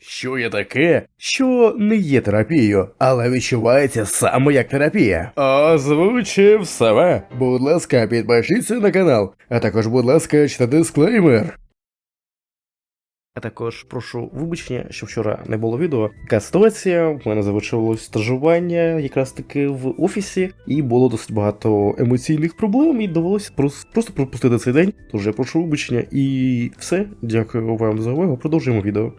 Що є таке, що не є терапією, але відчувається саме як терапія. Озвучив себе. Будь ласка, підпишіться на канал, а також, будь ласка, читайте дисклеймер. А також прошу вибачення, що вчора не було відео. Така ситуація, в мене завершилось стажування якраз таки в офісі, і було досить багато емоційних проблем, і довелося прос- просто пропустити цей день. Тож я прошу вибачення і все. Дякую вам за увагу. Продовжуємо відео.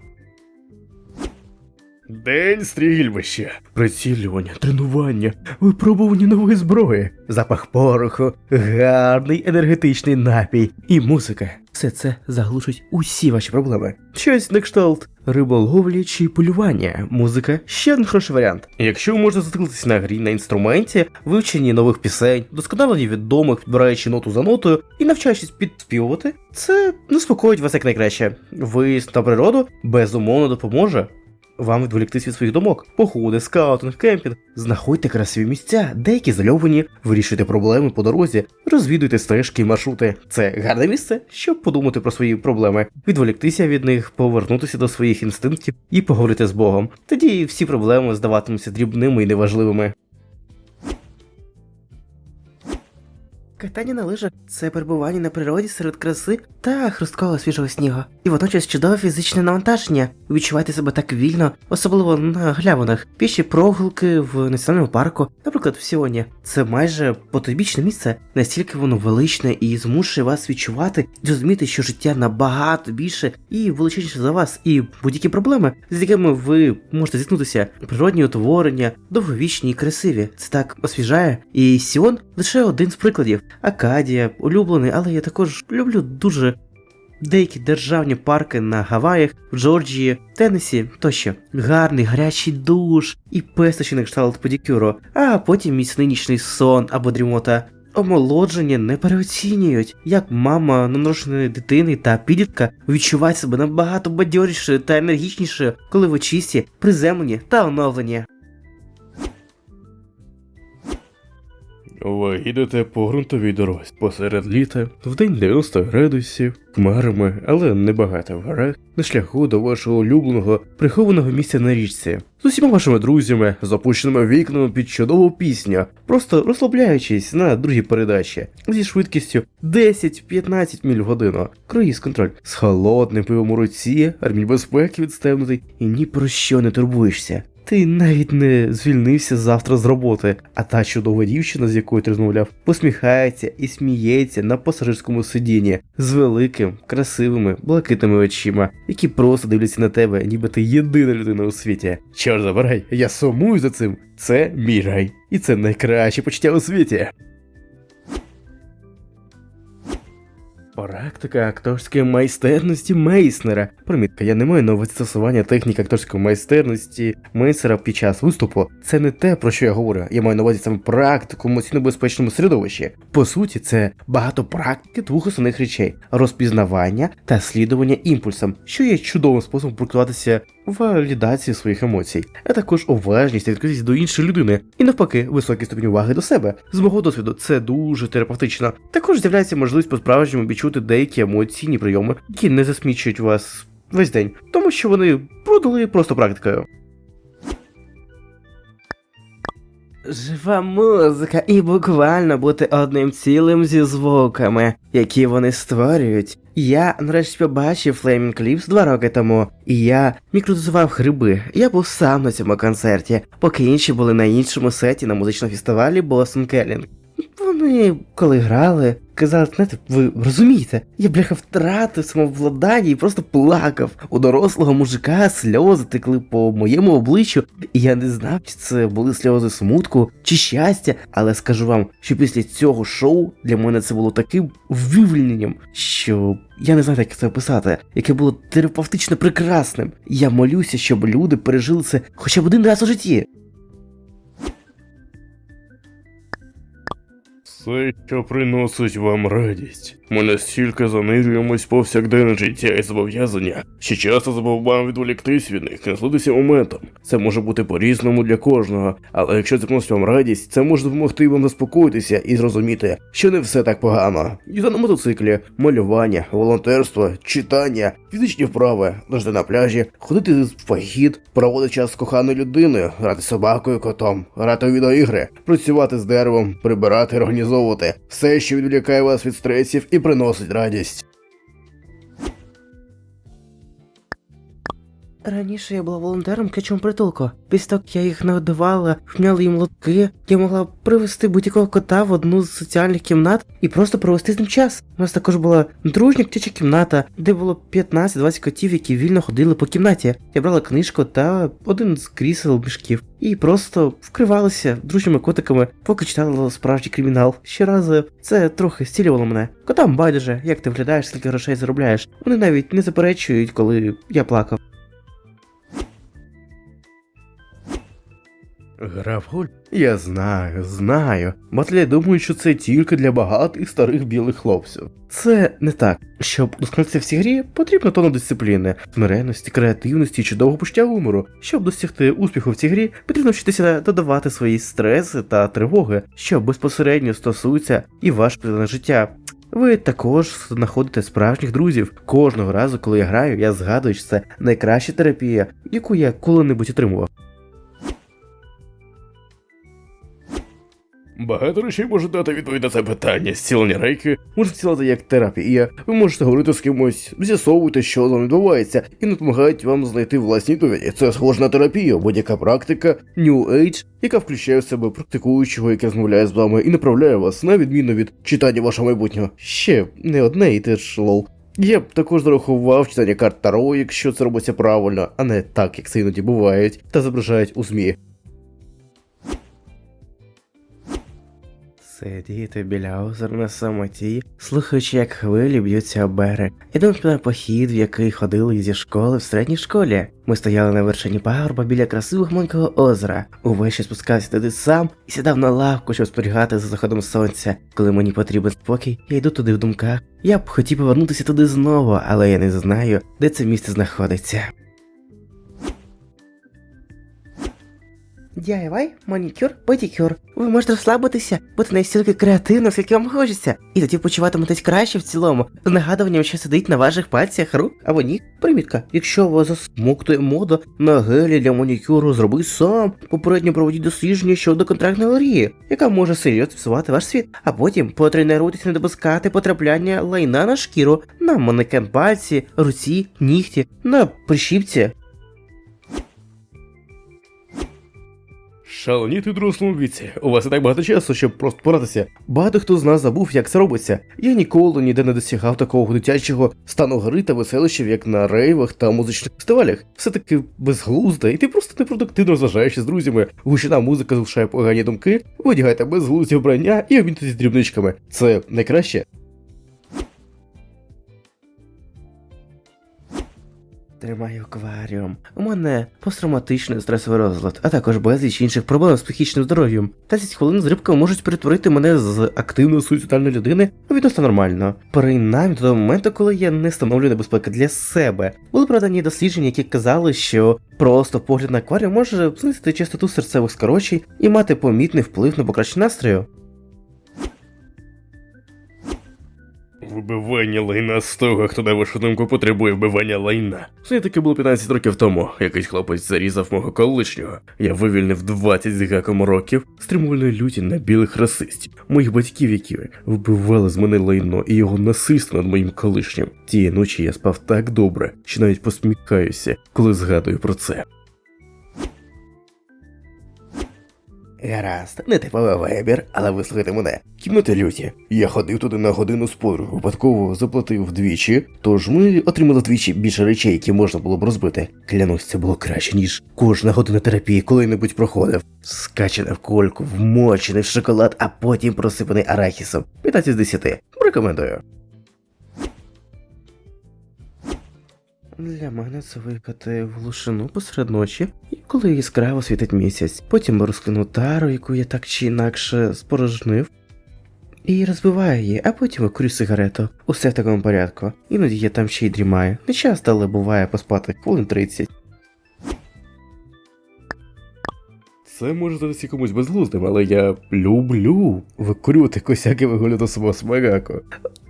День стрільбища, прицілювання, тренування, випробування нової зброї, запах пороху, гарний енергетичний напій і музика. Все це заглушить усі ваші проблеми. Щось на кшталт риболовлі чи полювання. Музика ще один хороший варіант. Якщо ви можете зациклитися на грі на інструменті, вивченні нових пісень, досконаленні відомих, підбираючи ноту за нотою і навчаючись підспівувати, це заспокоїть вас як найкраще. Виїзд на природу безумовно допоможе вам відволіктись від своїх думок. Походи, скаутинг, кемпінг. Знаходьте красиві місця, деякі зальовані, вирішуйте проблеми по дорозі, розвідуйте стежки і маршрути. Це гарне місце, щоб подумати про свої проблеми, відволіктися від них, повернутися до своїх інстинктів і поговорити з Богом. Тоді всі проблеми здаватимуться дрібними і неважливими. Катання на лижах це перебування на природі серед краси та хрусткого свіжого снігу. І водночас чудове фізичне навантаження. Відчувати себе так вільно, особливо на глявинах. Піші прогулки в національному парку, наприклад, в Сіоні. Це майже потойбічне місце, настільки воно величне і змушує вас відчувати і розуміти, що життя набагато більше і величніше за вас, і будь-які проблеми, з якими ви можете зіткнутися, природні утворення, довговічні і красиві. Це так освіжає. І Сіон лише один з прикладів. Акадія, улюблений, але я також люблю дуже деякі державні парки на Гаваях, в Джорджії, Теннесі тощо. Гарний гарячий душ і пестощі на кшталт pedикюру, а потім міцний нічний сон або дрімота. Омолодження не переоцінюють, як мама неношеної дитини та підлітка відчувають себе набагато бадьоріше та енергічніше, коли ви чисті, приземлені та оновлені. Ви їдете по ґрунтовій дорозі посеред літа, в день 90 градусів, хмарами, але небагато в горах, на шляху до вашого улюбленого прихованого місця на річці, з усіма вашими друзями, з опущеними вікнами під чудову пісню, просто розслабляючись на другій передачі зі швидкістю 10-15 міль в годину, круїз контроль з холодним пивом у руці, ремінь безпеки відстебнутий і ні про що не турбуєшся. Ти навіть не звільнився завтра з роботи, а та чудова дівчина, з якою ти розмовляв, посміхається і сміється на пасажирському сидінні з великим, красивими, блакитними очима, які просто дивляться на тебе, ніби ти єдина людина у світі. Чорт забирай, я сумую за цим. Це мій рай. І це найкраще почуття у світі. Практика акторської майстерності Мейснера. Примітка, я не маю на увазі застосування техніки акторської майстерності Мейснера під час виступу. Це не те, про що я говорю. Я маю на увазі саме практику в емоційно безпечному середовищі. По суті, це багато практики двох основних речей: розпізнавання та слідування імпульсам, що є чудовим способом практикуватися в валідації своїх емоцій, а також уважність та відкритість до іншої людини, і навпаки, високий ступінь уваги до себе. З мого досвіду це дуже терапевтично. Також з'являється можливість по-справжньому відчути деякі емоційні прийоми, які не засмічують вас весь день, тому що вони продали просто практикою. Жива музика і буквально бути одним цілим зі звуками, які вони створюють. Я нарешті побачив Flaming Lips два роки тому, і я мікротизував гриби. Я був сам на цьому концерті, поки інші були на іншому сеті на музичному фестивалі Boston Calling. Вони, коли грали, казали, знаєте, ви розумієте, я бляха втратив самовладання і просто плакав. У дорослого мужика сльози текли по моєму обличчю, і я не знав, чи це були сльози смутку чи щастя, але скажу вам, що після цього шоу для мене це було таким вивільненням, що я не знаю, як це описати, яке було терапевтично прекрасним. Я молюся, щоб люди пережили це хоча б один раз у житті. Все, що приносить вам радість. Ми настільки занирюємось в повсякденне життя і зобов'язання, що часто забуваємо відволіктись від них, насолодитися моментом. Це може бути по-різному для кожного, але якщо це приносить вам радість, це може допомогти вам заспокоїтися і зрозуміти, що не все так погано. Їзда на мотоциклі, малювання, волонтерство, читання, фізичні вправи, лежати на пляжі, ходити в похід, проводити час з коханою людиною, грати собакою, котом, грати у відеоігри, працювати з деревом, прибирати, організовувати все, що відволікає вас від стресів і приносить радість. Раніше я була волонтером в притулку. Після того, як я їх нагодувала, вмяла їм лотки, я могла привезти будь-якого кота в одну з соціальних кімнат і просто провести з ним час. У нас також була дружня ктяча кімната, де було 15-20 котів, які вільно ходили по кімнаті. Я брала книжку та один з крісел мішків і просто вкривалася дружніми котиками, поки читала справжній кримінал. Щоразу це трохи стілювало мене. Котам байдуже, як ти виглядаєш, скільки грошей заробляєш. Вони навіть не заперечують, коли я плакав. Гра в? Я знаю, знаю. Матлі думають, що це тільки для багатих старих білих хлопців. Це не так. Щоб досконалитися в цій грі, потрібно тонна дисципліни, смиренності, креативності і чудового почуття гумору. Щоб досягти успіху в цій грі, потрібно вчитися додавати свої стреси та тривоги, що безпосередньо стосуються і вашого життя. Ви також знаходите справжніх друзів. Кожного разу, коли я граю, я згадую, що це найкраща терапія, яку я коли-небудь отримував. Багато речей може дати відповідь на це питання. Зцілення рейки може вцілити як терапія. Ви можете говорити з кимось, з'ясовуйте, що з вами відбувається, і допомагають вам знайти власні відповіді. Це схоже на терапію, будь-яка практика New Age, яка включає в себе практикуючого, який розмовляє з вами і направляє вас на відміну від читання вашого майбутнього. Ще не одне і те ж лол. Я б також зарахував читання карт Таро, якщо це робиться правильно, а не так, як це іноді бувають, та зображають у ЗМІ. Сидіти біля озера на самоті, слухаючи, як хвилі б'ються об берег. Ідемо на похід, в який ходили зі школи в середній школі. Ми стояли на вершині пагорба біля красивого маленького озера. Увечері спускався туди сам і сідав на лавку, щоб спостерігати за заходом сонця. Коли мені потрібен спокій, я йду туди в думках. Я б хотів повернутися туди знову, але я не знаю, де це місце знаходиться. DIY, манікюр, педикюр. Ви можете розслабитися, бути настільки креативно, скільки вам хочеться, і тоді почуватиметесь краще в цілому, з нагадуванням, що сидить на ваших пальцях рук або ніг. Примітка, якщо вас засмоктує мода на гелі для манікюру, зроби сам. Попередньо проведіть дослідження щодо контрактної алергії, яка може серйозно псувати ваш світ, а потім потренуйтесь не допускати потрапляння лайна на шкіру, на манекен пальці, руці, нігті, на прищіпці. Шаленіти дорослому віці. У вас і так багато часу, щоб просто поратися. Багато хто з нас забув, як це робиться. Я ніколи ніде не досягав такого дитячого стану гри та веселищів, як на рейвах та музичних фестивалях. Все таки безглузда, і ти просто непродуктивно розважаєшся з друзями. Гучна музика залишає погані думки, ви одягаєте безглузді вбрання і обмінюєтесь дрібничками. Це найкраще. Тримаю акваріум. У мене посттравматичний стресовий розлад, а також безліч інших проблем з психічним здоров'ям. 10 хвилин з рибками можуть перетворити мене з активної суїцидальної людини у відносно нормально. Принаймні до того моменту, коли я не становлю небезпеки для себе. Були продані дослідження, які казали, що просто погляд на акваріум може знизити частоту серцевих скорочень і мати помітний вплив на покращення настрою. Вибивання лайна з того, хто на вашу думку потребує вбивання лайна. Це таке було 15 років тому. Якийсь хлопець зарізав мого колишнього. Я вивільнив 20 з гаком років стримувальної люті на білих расистів, моїх батьків, які вбивали з мене лайно і його насильство над моїм колишнім. Тієї ночі я спав так добре, що навіть посміхаюся, коли згадую про це. Гаразд, не типовий вибір, але вислухайте мене. Кімната люті. Я ходив туди на годину подругою, випадково заплатив вдвічі, тож ми отримали вдвічі більше речей, які можна було б розбити. Клянусь, це було краще, ніж кожна година терапії коли-небудь проходив. Скачене в кольку, вмочений в шоколад, а потім просипаний арахісом. 15 з 10. Рекомендую. Для мене це викати в глушину посеред ночі, і коли яскраво світить місяць, потім розкину тару, яку я так чи інакше спорожнив. і розбиваю її, а потім викурю сигарету. Усе в такому порядку. Іноді я там ще й дрімаю. Не часто, але буває поспати хвилин 30. Це може здатися комусь безглуздим, але я люблю викурювати косяки до свого смагаку.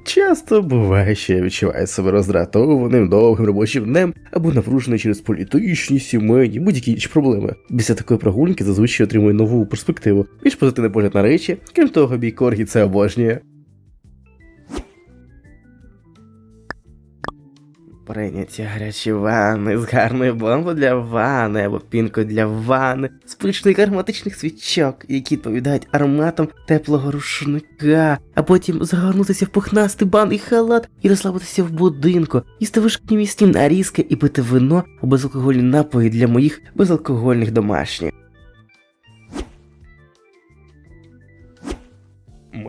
Часто буває, що я відчуваю себе роздратованим довгим робочим днем або напружений через політичні, сімейні, будь-які інші проблеми. Після такої прогулянки зазвичай отримую нову перспективу, більш позитивний погляд на речі, крім того, бій Коргі це обожнює. Прийняті гарячі ванни з гарною бомбою для ванни або пінкою для ванни, з пишних ароматичних свічок, які відповідають ароматам теплого рушника, а потім загорнутися в пухнастий бан і халат і розслабитися в будинку, їсти вишкні місні нарізки і пити вино у безалкогольні напої для моїх безалкогольних домашніх.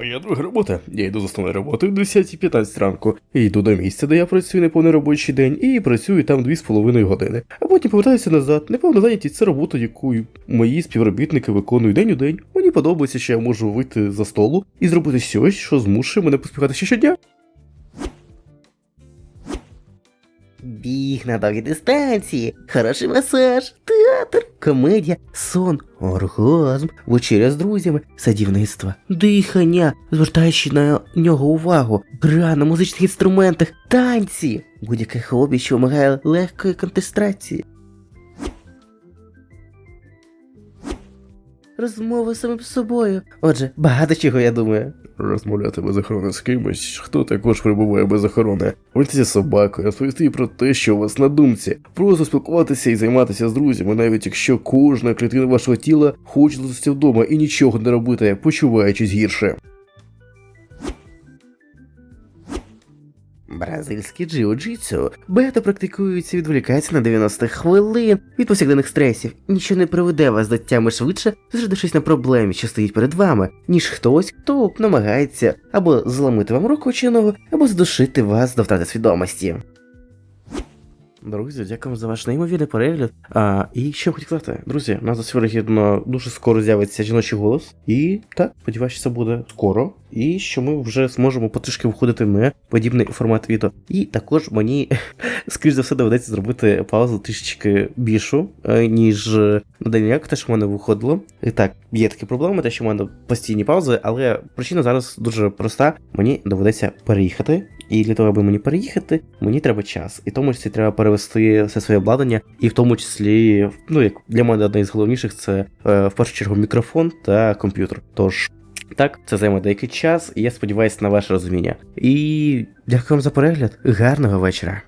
Моя друга робота. Я йду з основної роботи в 10.15 ранку, йду до місця, де я працюю неповний робочий день, і працюю там 2,5 години. А потім повертаюся назад. Неповна зайнятість це робота, яку мої співробітники виконують день у день. Мені подобається, що я можу вийти за столу і зробити щось, що змушує мене поспіхати ще щодня. Біг на довгі дистанції, хороший масаж, театр, комедія, сон, оргазм, вечеря з друзями, садівництво, дихання, звертаючи на нього увагу, гра на музичних інструментах, танці, будь-яке хобі, що вимагає легкої концентрації. Розмови з самим собою. Отже, багато чого я думаю. Розмовляти без охорони з кимось, хто також перебуває без охорони, говорити з собакою, розповісти про те, що у вас на думці, просто спілкуватися і займатися з друзями, навіть якщо кожна клітина вашого тіла хоче залишитися вдома і нічого не робити, почуваючись гірше. Бразильське джиу-джитсу багато практикуються, відволікаються на 90 хвилин від повсякденних стресів. Нічого не приведе вас до тями швидше, зосередившись на проблемі, що стоїть перед вами, ніж хтось, хто намагається або зламити вам руку чи ногу, або здушити вас до втрати свідомості. Друзі, дякую за ваш неймовірний перегляд. А, і я хотів сказати, друзі, у нас досить вирогідно дуже скоро з'явиться жіночий голос. І так, сподіваюся, це буде скоро. І що ми вже зможемо потрішки виходити на подібний формат відео. І також мені, скоріш за все, доведеться зробити паузу трішечки більшу, е, ніж на день як те, що в мене виходило. І так, є такі проблеми, те, що в мене постійні паузи, але причина зараз дуже проста. Мені доведеться переїхати. І для того, аби мені переїхати, мені треба час. І в тому числі треба перевести все своє обладнання, і в тому числі, ну як для мене одне з головніших це е, в першу чергу мікрофон та комп'ютер. Тож. Так, це займе деякий час, і я сподіваюся на ваше розуміння. І дякую вам за перегляд. Гарного вечора.